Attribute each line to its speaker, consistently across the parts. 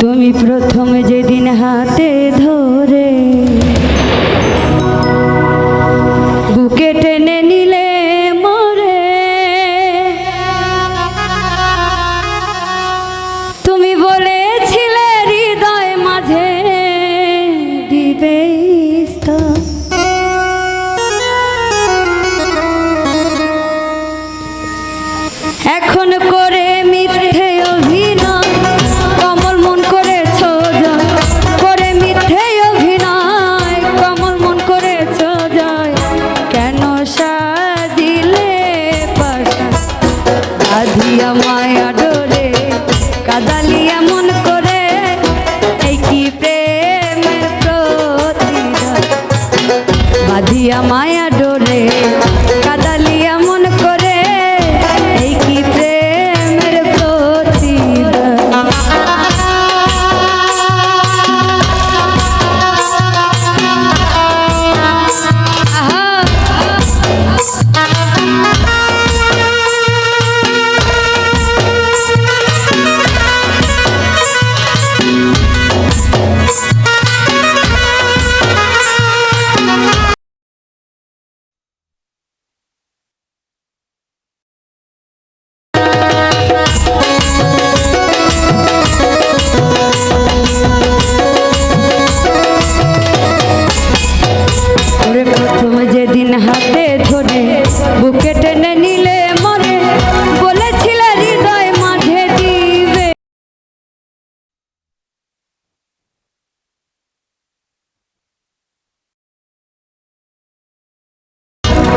Speaker 1: তুমি প্রথম যেদিন হাতে ধর মায়া ডোলে।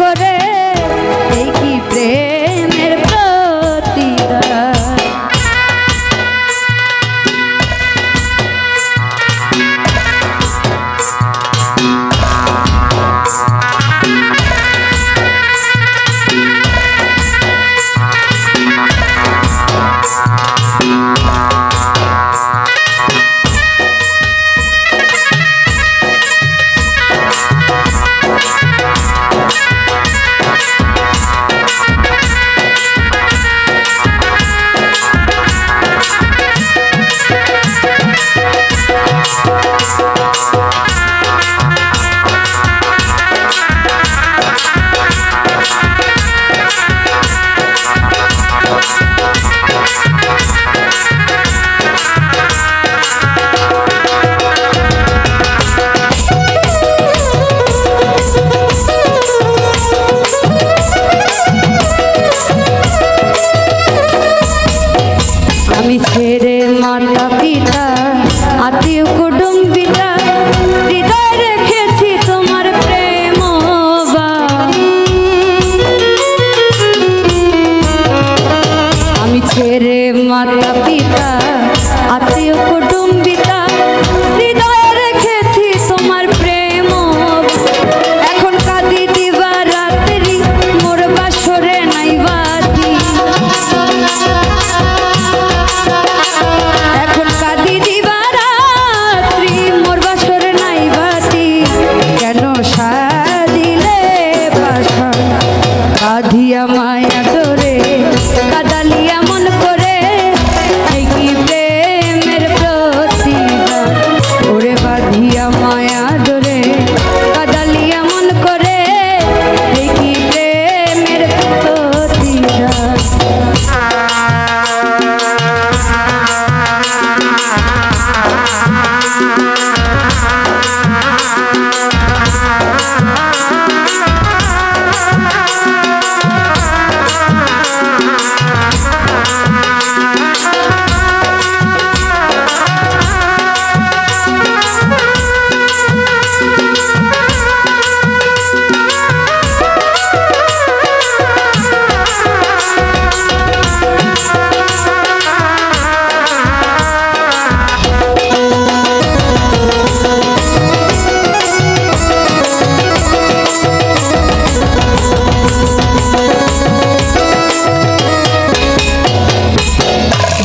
Speaker 1: করে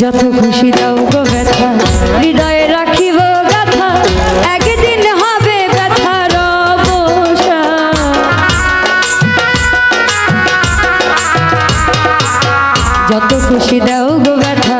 Speaker 1: যত খুশি দাও গো ব্যথা, হৃদয়ে রাখিব ব্যথা, একদিন হবে ব্যথার যত খুশি দাও গো ব্যথা